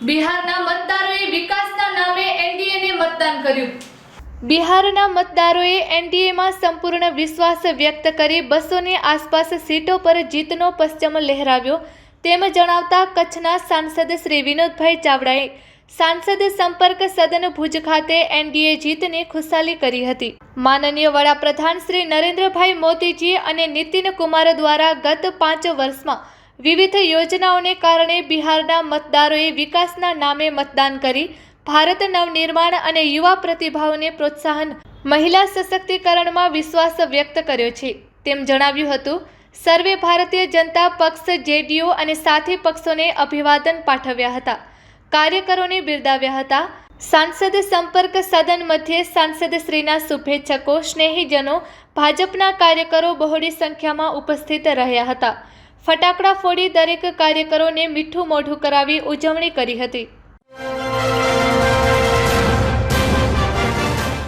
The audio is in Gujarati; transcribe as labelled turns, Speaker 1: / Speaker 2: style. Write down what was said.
Speaker 1: બિહારના મતદારોએ વિકાસના નામે એનડીએને મતદાન કર્યું. બિહારના મતદારોએ એનડીએમાં સંપૂર્ણ વિશ્વાસ વ્યક્ત કરી બસોની આસપાસ સીટો પર જીતનો પશ્ચિમ લહેરાવ્યો. તેમ જણાવતા કચ્છના સાંસદ શ્રી વિનોદભાઈ ચાવડાએ સાંસદ સંપર્ક સદન ભુજ ખાતે એનડીએ જીતને ખુશાલી કરી હતી. માનનીય વડાપ્રધાન શ્રી નરેન્દ્રભાઈ મોદીજી અને નીતિન કુમાર દ્વારા ગત પાંચ વર્ષમાં વિવિધ યોજનાઓને કારણે બિહારના મતદારોએ વિકાસના નામે મતદાન કરી ભારત નવનિર્માણ અને યુવા પ્રતિભાઓને પ્રોત્સાહન મહિલા સશક્તિકરણમાં વિશ્વાસ વ્યક્ત કર્યો છે. તેમ જણાવ્યું હતું, સર્વે ભારતીય જનતા પક્ષ, જેડીયુ અને સાથી પક્ષોને અભિવાદન પાઠવ્યા હતા. કાર્યકરોને બિરદાવ્યા હતા. સાંસદ સંપર્ક સદન મધ્યે સાંસદ શ્રીના શુભેચ્છકો, સ્નેહીજનો, ભાજપના કાર્યકરો બહોળી સંખ્યામાં ઉપસ્થિત રહ્યા હતા. ફટાકડા ફોડી દરેક કાર્યકરોને મીઠું મોઢું કરાવી ઉજવણી કરી હતી.